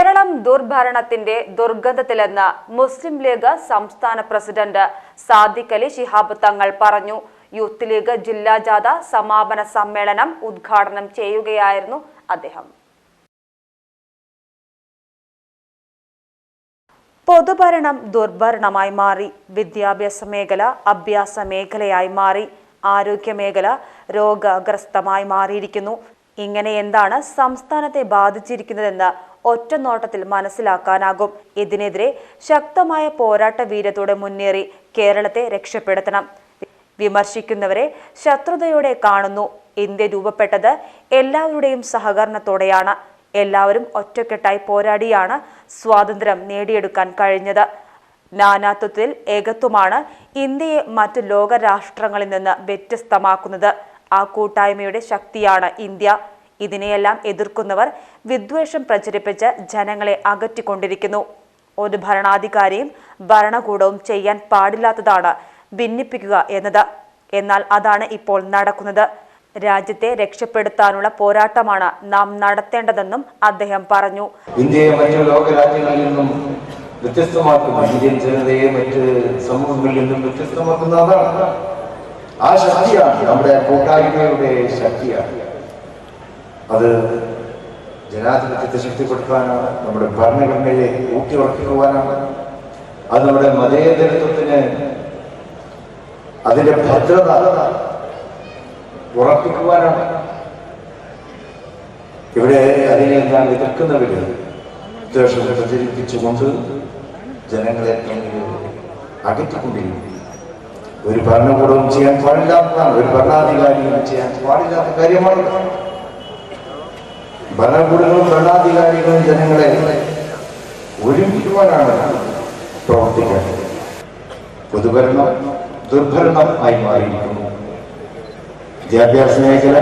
കേരളം ദുർഭരണത്തിന്റെ ദുർഗന്ധത്തിലെന്ന് മുസ്ലിം ലീഗ് സംസ്ഥാന പ്രസിഡന്റ് സാദിഖ് അലി ശിഹാബ് തങ്ങൾ പറഞ്ഞു. യൂത്ത് ലീഗ് ജില്ലാ ജാഥ സമാപന സമ്മേളനം ഉദ്ഘാടനം ചെയ്യുകയായിരുന്നു അദ്ദേഹം. പൊതുഭരണം ദുർഭരണമായി മാറി. വിദ്യാഭ്യാസ മേഖല അഭ്യാസ മേഖലയായി മാറി. ആരോഗ്യ മേഖല രോഗഗ്രസ്തമായി മാറിയിരിക്കുന്നു. ഇങ്ങനെ എന്താണ് സംസ്ഥാനത്തെ ബാധിച്ചിരിക്കുന്നതെന്ന് ഒറ്റ നോട്ടത്തിൽ മനസ്സിലാക്കാനാകും. ഇതിനെതിരെ ശക്തമായ പോരാട്ട വീരത്തോടെ മുന്നേറി കേരളത്തെ രക്ഷപ്പെടുത്തണം. വിമർശിക്കുന്നവരെ ശത്രുതയോടെ കാണുന്നു. ഇന്ത്യ രൂപപ്പെട്ടത് എല്ലാവരുടെയും സഹകരണത്തോടെയാണ്. എല്ലാവരും ഒറ്റക്കെട്ടായി പോരാടിയാണ് സ്വാതന്ത്ര്യം നേടിയെടുക്കാൻ കഴിഞ്ഞത്. നാനാത്വത്തിൽ ഏകത്വമാണ് ഇന്ത്യയെ മറ്റ് ലോകരാഷ്ട്രങ്ങളിൽ നിന്ന് വ്യത്യസ്തമാക്കുന്നത്. ആ കൂട്ടായ്മയുടെ ശക്തിയാണ് ഇന്ത്യ. ഇതിനെയെല്ലാം എതിർക്കുന്നവർ വിദ്വേഷം പ്രചരിപ്പിച്ച് ജനങ്ങളെ അകറ്റിക്കൊണ്ടിരിക്കുന്നു. ഒരു ഭരണാധികാരിയും ഭരണകൂടവും ചെയ്യാൻ പാടില്ലാത്തതാണ് ഭിന്നിപ്പിക്കുക എന്നത്. എന്നാൽ അതാണ് ഇപ്പോൾ നടക്കുന്നത്. രാജ്യത്തെ രക്ഷപ്പെടുത്താനുള്ള പോരാട്ടമാണ് നാം നടത്തേണ്ടതെന്നും അദ്ദേഹം പറഞ്ഞു. ഇന്ത്യയെ മറ്റു ലോക രാജ്യങ്ങളിൽ നിന്നും വ്യത്യസ്തമാക്കുന്ന. ഇന്ത്യൻ ജനതയെ മറ്റ് സമൂഹങ്ങളിൽ നിന്നും വ്യത്യസ്തമാക്കുന്ന അതാണ്. ആ ശക്തിയാണ് നമ്മുടെ കൂട്ടായ്മയുടെ ശക്തിയാണ്. അത് ജനാധിപത്യത്തെ ശക്തിപ്പെടുത്താനാണ് നമ്മുടെ ഭരണഘടനയെ ഊട്ടിയുറപ്പിക്കുവാനാണ് അത് നമ്മുടെ മതേതരത്വത്തിന് അതിന്റെ ഭദ്രത ഉറപ്പിക്കുവാനാണ്. ഇവിടെ അതിനെ ഞാൻ എതിർക്കുന്നവര് ദ്വേഷം പ്രചരിപ്പിച്ചുകൊണ്ട് ജനങ്ങളെ അകറ്റിക്കൊണ്ടിരിക്കുന്നു. ഒരു ഭരണകൂടവും ചെയ്യാൻ പാടില്ലാത്തതാണ് ഒരു ഭരണാധികാരിയും ചെയ്യാൻ പാടില്ലാത്ത കാര്യമാണ്. ഭരണകൂടങ്ങളും ഭരണാധികാരികളും ജനങ്ങളെ ഒരുമിക്കുവാനാണ് പ്രവർത്തിക്കേണ്ടത് പൊതുഭരണം ദുർഭരണം ആയി മാറിയിരിക്കുന്നു. വിദ്യാഭ്യാസ മേഖല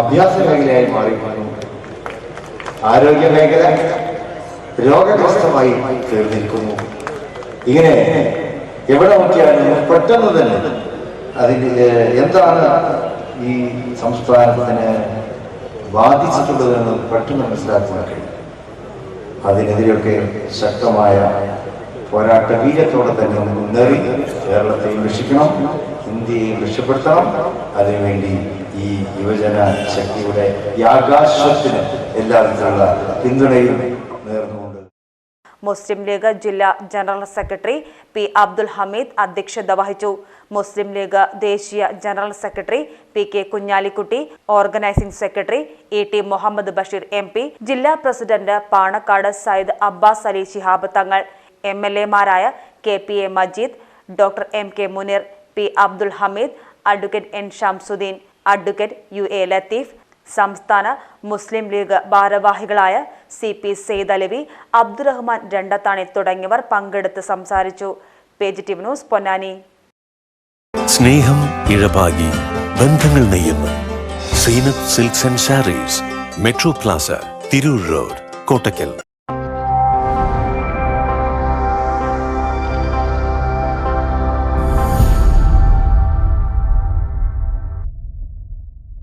അഭ്യാസ മേഖലയായി മാറിയിരിക്കുന്നു. ആരോഗ്യ മേഖല രോഗഗ്രസ്തമായി തീർന്നിരിക്കുന്നു. ഇങ്ങനെ എവിടെ നോക്കിയാലും പെട്ടെന്ന് തന്നെ അതിന്റെ എന്താണ് ഈ സംസ്ഥാനത്തിന് ബാധിച്ചിട്ടുള്ളതെന്ന് പെട്ടെന്ന് മനസ്സിലാക്കുവാൻ കഴിയും. അതിനെതിരെയൊക്കെ ശക്തമായ പോരാട്ട വീര്യത്തോടെ തന്നെ മുന്നേറി കേരളത്തെയും രക്ഷിക്കണം ഇന്ത്യയെ രക്ഷപ്പെടുത്തണം. അതിനുവേണ്ടി ഈ യുവജന ശക്തിയുടെ ഈ ആകാശത്തിന് എല്ലാവിധത്തിലുള്ള പിന്തുണയും നേർന്നുകൊണ്ട് മുസ്ലിം ലീഗ് ജില്ലാ general secretary P Abdul Hameed അധ്യക്ഷത വഹിച്ചു. മുസ്ലിം ലീഗ് ദേശീയ general secretary P K Kunhalikutty organising secretary E T Muhammad Basheer M P ജില്ലാ president Panakkad Sayyid Abbas Ali Shihab Thangal M L എമാരായ K P A Majeed doctor M K Muneer P Abdul Hameed advocate N Shamsuddeen advocate U A Latheef സംസ്ഥാന മുസ്ലിം ലീഗ് ഭാരവാഹികളായ C P Sayed Alavi Abdurahman Randathani തുടങ്ങിയവർ പങ്കെടുത്ത് സംസാരിച്ചു. Page T news Ponnani. സ്നേഹം ഇഴപാകി ബന്ധങ്ങൾ നെയ്യുന്നു Seenath silks and sarees metro plaza Tirur road Kottakkal.